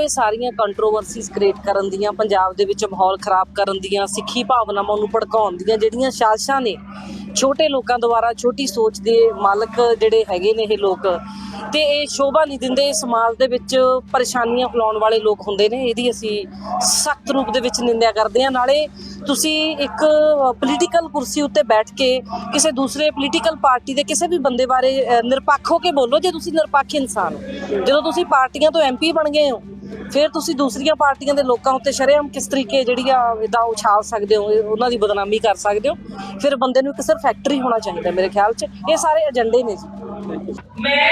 ਇਹ ਸਾਰੀਆਂ controversies create ਕਰਨ ਦੀਆਂ, ਪੰਜਾਬ ਦੇ ਵਿੱਚ ਮਾਹੌਲ ਖਰਾਬ ਕਰਨ ਦੀਆਂ, ਸਿੱਖੀ ਭਾਵਨਾਵਾਂ ਨੂੰ ਭੜਕਾਉਣ ਦੀਆਂ ਜਿਹੜੀਆਂ ਸਾਜ਼ਿਸ਼ਾਂ ਨੇ, ਛੋਟੇ ਲੋਕਾਂ ਦੁਆਰਾ, ਛੋਟੀ ਸੋਚ ਦੇ ਮਾਲਕ ਜਿਹੜੇ ਹੈਗੇ ਨੇ ਇਹ ਲੋਕ, ਤੇ ਇਹ ਸ਼ੋਭਾ ਨਹੀਂ ਦਿੰਦੇ, ਸਮਾਜ ਦੇ ਵਿੱਚ ਪਰੇਸ਼ਾਨੀਆਂ ਫੈਲਾਉਣ ਵਾਲੇ ਲੋਕ ਹੁੰਦੇ ਨੇ, ਇਹਦੀ ਅਸੀਂ ਸਖਤ ਰੂਪ ਦੇ ਵਿੱਚ ਨਿੰਦਿਆ ਕਰਦੇ ਹਾਂ। ਨਾਲੇ ਤੁਸੀਂ ਇੱਕ ਪੋਲੀਟੀਕਲ ਕੁਰਸੀ ਉੱਤੇ ਬੈਠ ਕੇ ਕਿਸੇ ਦੂਸਰੇ ਪੋਲੀਟੀਕਲ ਪਾਰਟੀ ਦੇ ਕਿਸੇ ਵੀ ਬੰਦੇ ਬਾਰੇ ਨਿਰਪੱਖ ਹੋ ਕੇ ਬੋਲੋ, ਜੇ ਤੁਸੀਂ ਨਿਰਪੱਖ ਇਨਸਾਨ ਹੋ। ਜਦੋਂ ਤੁਸੀਂ ਪਾਰਟੀਆਂ ਤੋਂ ਐਮਪੀ ਬਣ ਗਏ ਹੋ ਫਿਰ ਤੁਸੀਂ ਦੂਸਰੀਆਂ ਪਾਰਟੀਆਂ ਦੇ ਲੋਕਾਂ ਉੱਤੇ ਸ਼ਰੇਆਮ ਕਿਸ ਤਰੀਕੇ ਜਿਹੜੀ ਆ ਇਦਾਂ ਉਛਾਲ ਸਕਦੇ ਹੋ ਉਹਨਾਂ ਦੀ ਬਦਨਾਮੀ ਕਰ ਸਕਦੇ ਹੋ? ਫਿਰ ਬੰਦੇ ਨੂੰ ਇੱਕ ਸਿਰਫ ਫੈਕਟਰੀ ਹੋਣਾ ਚਾਹੀਦਾ ਮੇਰੇ ਖਿਆਲ 'ਚ। ਇਹ ਸਾਰੇ ਏਜੰਡੇ ਨੇ ਜੀ। ਮੈਂ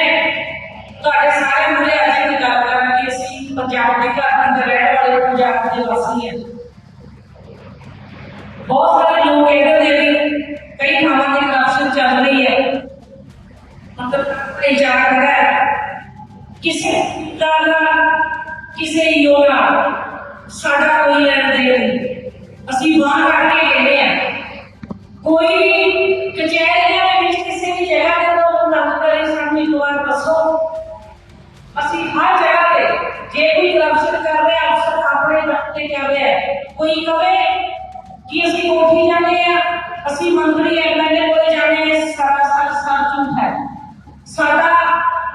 ਤੁਹਾਡੇ ਸਾਰੇ ਮੁਰੇ ਅੱਜ ਦੀ ਗੱਲ ਕਰਾਂਗੀ। ਅਸੀਂ ਪੰਜਾਬ ਦੇ ਘਰ ਅੰਦਰ ਰਹਿਣ ਵਾਲੇ ਪੰਜਾਬ ਦੇ ਵਾਸੀ ਹਾਂ। ਬਹੁਤ ਸਾਰੇ ਲੋਕ ਕਹਿੰਦੇ ਨੇ ਕਈ ਥਾਵਾਂ ਤੇ ਕਰਪਸ਼ਨ ਚੱਲ ਰਹੀ ਹੈ। ਮਤਲਬ ਇਹ ਜਾ ਰਿਹਾ ਹੈ। ਕਿਸੇ ਦਾ ਕਿਸੇ ਯੋਗਾ ਸਾਡਾ ਕੋਈ ਲੈਣ ਦੇਣ ਨਹੀਂ। ਅਸੀਂ ਬਾਹਰ ਕੱਢ ਕੇ ਗਏ ਹਾਂ ਕੋਈ ਕਚਹਿਰੀਆਂ ਦੇ ਵਿੱਚ ਕਿਸੇ ਵੀ ਜਗ੍ਹਾ ਤੇ ਤੋਂ ਕੰਮ ਕਰੇ ਸਾਨੂੰ ਇੱਕ ਵਾਰ ਦੱਸੋ। ਅਸੀਂ ਹਰ ਜਗ੍ਹਾ ਤੇ ਜੇ ਕੋਈ ਕਰਪਸ਼ਨ ਕਰ ਰਿਹਾ ਅਫਸਰ ਆਪਣੇ ਵਕਤ ਤੇ ਕਰ ਰਿਹਾ। ਹੈ, ਕੋਈ ਕਵੇ ਕਿ ਅਸੀਂ ਕੋਠੀ ਜਾਂਦੇ ਆ ਅਸੀਂ ਮੰਤਰੀ ਐਮਐਲਏ ਕੋਲੇ ਜਾਂਦੇ ਆ ਸਾਰਾ ਸਾਰਾ ਸਾਰਾ ਝੂਠ ਹੈ ਸਾਡਾ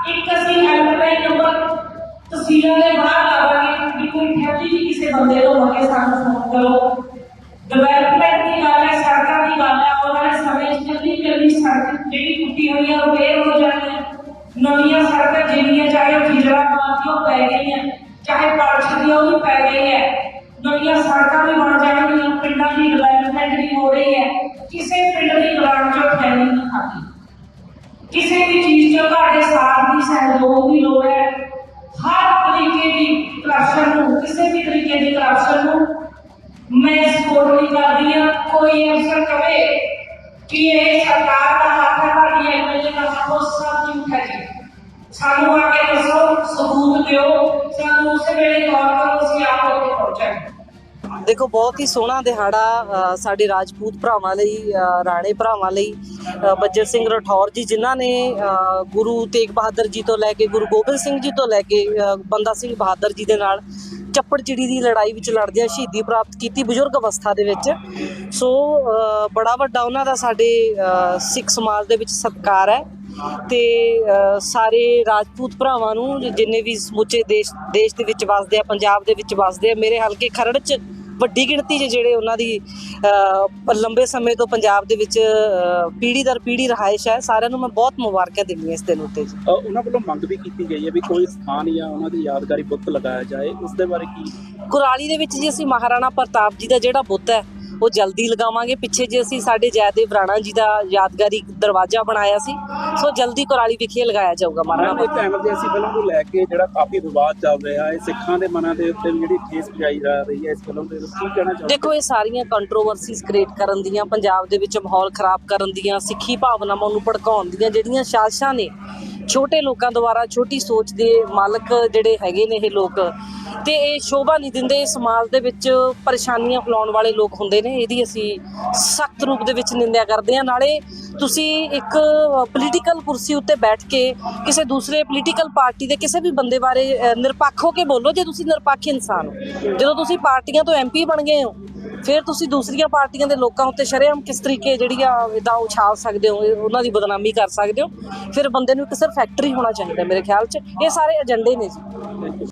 ਇੱਕ ਅਸੀਂ ਹੈਲਪਲਾਈਨ ਨੰਬਰ ਤਹਿਸੀਲਾਂ ਦੇ ਬਾਹਰ ਲਾਵਾਂਗੇ ਕਿ ਕੋਈ ਫੈਮਿਲੀ ਵੀ ਕਿਸੇ ਬੰਦੇ ਤੋਂ ਮੰਗੇ ਸਾਨੂੰ ਫੋਨ ਕਰੋ ਡਿਵੈਲਪਮੈਂਟ ਦੀ ਗੱਲ ਹੈ, ਸੜਕਾਂ ਦੀ ਗੱਲ ਹੈ ਆਉਣ ਵਾਲੇ ਸਮੇਂ 'ਚ ਜਲਦੀ ਸੜਕ ਜਿਹੜੀ ਟੁੱਟੀ ਹੋਈ ਹੈ ਉਹ ਫੇਰ ਹੋ ਜਾਣੀ ਹੈ ਨਵੀਆਂ ਸੜਕਾਂ ਜਿਹੜੀਆਂ, ਚਾਹੇ ਉਹ ਖਿਜਰਾਬਾਦ ਪੈ ਗਈਆਂ, ਚਾਹੇ ਪਾਲਸ਼ ਦੀ ਉਹ ਵੀ ਪੈ ਗਈ ਹੈ। ਨਵੀਆਂ ਸੜਕਾਂ ਵੀ ਬਣ ਜਾਣਗੀਆਂ, ਪਿੰਡਾਂ ਦੀ ਡਿਵੈਲਪਮੈਂਟ ਵੀ ਹੋ ਰਹੀ ਹੈ। ਕਿਸੇ ਪਿੰਡ ਦੀ ਗ੍ਰਾਂਟ 'ਚੋਂ ਖੈਣੀ ਨਹੀਂ। ਖਾਦੀ ਕਿਸੇ ਵੀ ਚੀਜ਼ ਚੋਂ ਤੁਹਾਡੇ ਸਾਥ ਦੀ ਸਹਿਯੋਗ ਦੀ ਲੋੜ ਹੈ। ਮੈਂ ਸਪੋਰਟ ਨਹੀਂ ਕਰਦੀ ਹਾਂ ਕੋਈ ਅਫਸਰ ਕਵੇ ਕਿ ਇਹ ਸਰਕਾਰ ਦਾ ਹੱਥ ਹੈ ਤੁਹਾਡੀ ਐਮਐਲਏ ਦਾ ਹੱਥ ਸਭ ਝੂਠ ਹੈ ਜੀ। ਸਾਨੂੰ ਆ ਕੇ ਦੱਸੋ ਸਬੂਤ ਦਿਓ ਸਾਨੂੰ ਉਸੇ ਵੇਲੇ ਕਾਲ ਕਰੋ ਅਸੀਂ ਆਪ ਹੋ ਪਹੁੰਚਾਂਗੇ ਦੇਖੋ ਬਹੁਤ ਹੀ ਸੋਹਣਾ ਦਿਹਾੜਾ ਸਾਡੇ ਰਾਜਪੂਤ ਭਰਾਵਾਂ ਲਈ ਅ, ਰਾਣੇ ਭਰਾਵਾਂ ਲਈ ਬੱਜਰ ਸਿੰਘ ਰਠੌਰ ਜੀ ਜਿਨ੍ਹਾਂ ਨੇ ਅ, ਗੁਰੂ ਤੇਗ ਬਹਾਦਰ ਜੀ ਤੋਂ ਲੈ ਕੇ ਗੁਰੂ ਗੋਬਿੰਦ ਸਿੰਘ ਜੀ ਤੋਂ ਲੈ ਕੇ ਬੰਦਾ ਸਿੰਘ ਬਹਾਦਰ ਜੀ ਦੇ ਨਾਲ ਚੱਪੜ ਚਿੜੀ ਦੀ ਲੜਾਈ ਵਿੱਚ ਲੜਦਿਆਂ ਸ਼ਹੀਦੀ ਪ੍ਰਾਪਤ ਕੀਤੀ ਬਜ਼ੁਰਗ ਅਵਸਥਾ ਦੇ ਵਿੱਚ। ਸੋ ਬੜਾ ਵੱਡਾ ਉਹਨਾਂ ਦਾ ਸਾਡੇ ਸਿੱਖ ਸਮਾਜ ਦੇ ਵਿੱਚ ਸਤਿਕਾਰ ਹੈ ਤੇ ਸਾਰੇ ਰਾਜਪੂਤ ਭਰਾਵਾਂ ਨੂੰ ਜਿੰਨੇ ਵੀ ਸਮੁੱਚੇ ਦੇਸ਼ ਦੇਸ਼ ਦੇ ਵਿੱਚ ਵੱਸਦੇ ਆ, ਪੰਜਾਬ ਦੇ ਵਿੱਚ ਵੱਸਦੇ ਆ, ਮੇਰੇ ਹਲਕੇ ਖਰੜ 'ਚ ਵੱਡੀ ਗਿਣਤੀ 'ਚ ਜਿਹੜੇ ਉਹਨਾਂ ਦੀ ਲੰਬੇ ਸਮੇਂ ਤੋਂ ਪੰਜਾਬ ਦੇ ਵਿੱਚ ਅ, ਪੀੜ੍ਹੀ ਦਰ ਪੀੜ੍ਹੀ ਰਹਾਇਸ਼ ਹੈ ਸਾਰਿਆਂ ਨੂੰ ਮੈਂ ਬਹੁਤ ਮੁਬਾਰਕਾਂ ਦਿੰਦੀ ਹਾਂ ਇਸ ਦਿਨ ਉੱਤੇ ਜੀ। ਉਹਨਾਂ ਵੱਲੋਂ ਮੰਗ ਵੀ ਕੀਤੀ ਗਈ ਹੈ ਵੀ ਕੋਈ ਸਥਾਨ ਜਾਂ ਉਹਨਾਂ ਦੀ ਯਾਦਗਾਰੀ ਬੁੱਤ ਲਗਾਇਆ ਜਾਏ ਉਸ ਦੇ ਬਾਰੇ ਕੀ? ਕੁਰਾਲੀ ਦੇ ਵਿੱਚ ਜੀ ਅਸੀਂ ਮਹਾਰਾਣਾ ਪ੍ਰਤਾਪ ਜੀ ਦਾ ਜਿਹੜਾ ਬੁੱਤ ਹੈ ਉਹ ਜਲਦੀ ਲਗਾਵਾਂਗੇ। ਪਿੱਛੇ ਜੇ ਅਸੀਂ ਸਾਡੇ ਜੈਦੇਵ ਰਾਣਾ ਜੀ ਦਾ ਯਾਦਗਾਰੀ ਦਰਵਾਜ਼ਾ ਬਣਾਇਆ ਸੀ ਸੋ ਜਲਦੀ ਕੁਰਾਲੀ ਵਿਖੇ ਲਗਾਇਆ ਜਾਊਗਾ ਮਹਾਰਾਣਾ ਮੈਮ ਇੱਕ ਐਮਰਜੈਂਸੀ ਫਿਲਮ ਨੂੰ ਲੈ ਕੇ ਜਿਹੜਾ ਕਾਫੀ ਵਿਵਾਦ ਚੱਲ ਰਿਹਾ ਹੈ ਸਿੱਖਾਂ ਦੇ ਮਨਾਂ ਦੇ ਉੱਤੇ ਵੀ ਜਿਹੜੀ ਠੇਸ ਪਜਾਈ ਜਾ ਰਹੀ ਹੈ ਇਸ ਫਿਲਮ ਦੇ ਵਿੱਚ ਕੀ ਕਹਿਣਾ ਚਾਹੁੰਦੇ ਦੇਖੋ ਇਹ ਸਾਰੀਆਂ ਕੰਟਰੋਵਰਸੀਜ਼ ਕ੍ਰੀਏਟ ਕਰਨ ਦੀਆਂ ਪੰਜਾਬ ਦੇ ਵਿੱਚ ਮਾਹੌਲ ਖਰਾਬ ਕਰਨ ਦੀਆਂ ਸਿੱਖੀ ਭਾਵਨਾਵਾਂ ਨੂੰ ਭੜਕਾਉਣ ਦੀਆਂ ਜਿਹੜੀਆਂ ਸਾਜ਼ਿਸ਼ਾਂ ਨੇ ਛੋਟੇ ਲੋਕਾਂ ਦੁਆਰਾ ਛੋਟੀ ਸੋਚ ਦੇ ਮਾਲਕ ਜਿਹੜੇ ਹੈਗੇ ਨੇ ਇਹ ਲੋਕ ਤੇ ਇਹ ਸ਼ੋਭਾ ਨਹੀਂ ਦਿੰਦੇ ਸਮਾਜ ਦੇ ਵਿੱਚ ਪਰੇਸ਼ਾਨੀਆਂ ਫੈਲਾਉਣ ਵਾਲੇ ਲੋਕ ਹੁੰਦੇ ਨੇ, ਇਹਦੀ ਅਸੀਂ ਸਖਤ ਰੂਪ ਦੇ ਵਿੱਚ ਨਿੰਦਿਆ ਕਰਦੇ ਹਾਂ। ਨਾਲੇ ਤੁਸੀਂ ਇੱਕ ਪੋਲੀਟੀਕਲ ਕੁਰਸੀ ਉੱਤੇ ਬੈਠ ਕੇ ਕਿਸੇ ਦੂਸਰੇ ਪੋਲੀਟੀਕਲ ਪਾਰਟੀ ਦੇ ਕਿਸੇ ਵੀ ਬੰਦੇ ਬਾਰੇ ਨਿਰਪੱਖ ਹੋ ਕੇ ਬੋਲੋ, ਜੇ ਤੁਸੀਂ ਨਿਰਪੱਖ ਇਨਸਾਨ ਹੋ। ਜਦੋਂ ਤੁਸੀਂ ਪਾਰਟੀਆਂ ਤੋਂ ਐਮਪੀ ਬਣ ਗਏ ਹੋ, ਫਿਰ ਤੁਸੀਂ ਦੂਸਰੀਆਂ ਪਾਰਟੀਆਂ ਦੇ ਲੋਕਾਂ ਉੱਤੇ ਸ਼ਰੇਆਮ ਕਿਸ ਤਰੀਕੇ ਜਿਹੜੀ ਆ ਇਦਾਂ ਉਛਾਲ ਸਕਦੇ ਹੋ ਉਹਨਾਂ ਦੀ ਬਦਨਾਮੀ ਕਰ ਸਕਦੇ ਹੋ। ਫਿਰ ਬੰਦੇ ਨੂੰ ਇੱਕ ਸਿਰਫ ਫੈਕਟਰੀ ਹੋਣਾ ਚਾਹੀਦਾ ਮੇਰੇ ਖਿਆਲ 'ਚ। ਇਹ ਸਾਰੇ ਏਜੰਡੇ ਨੇ ਜੀ।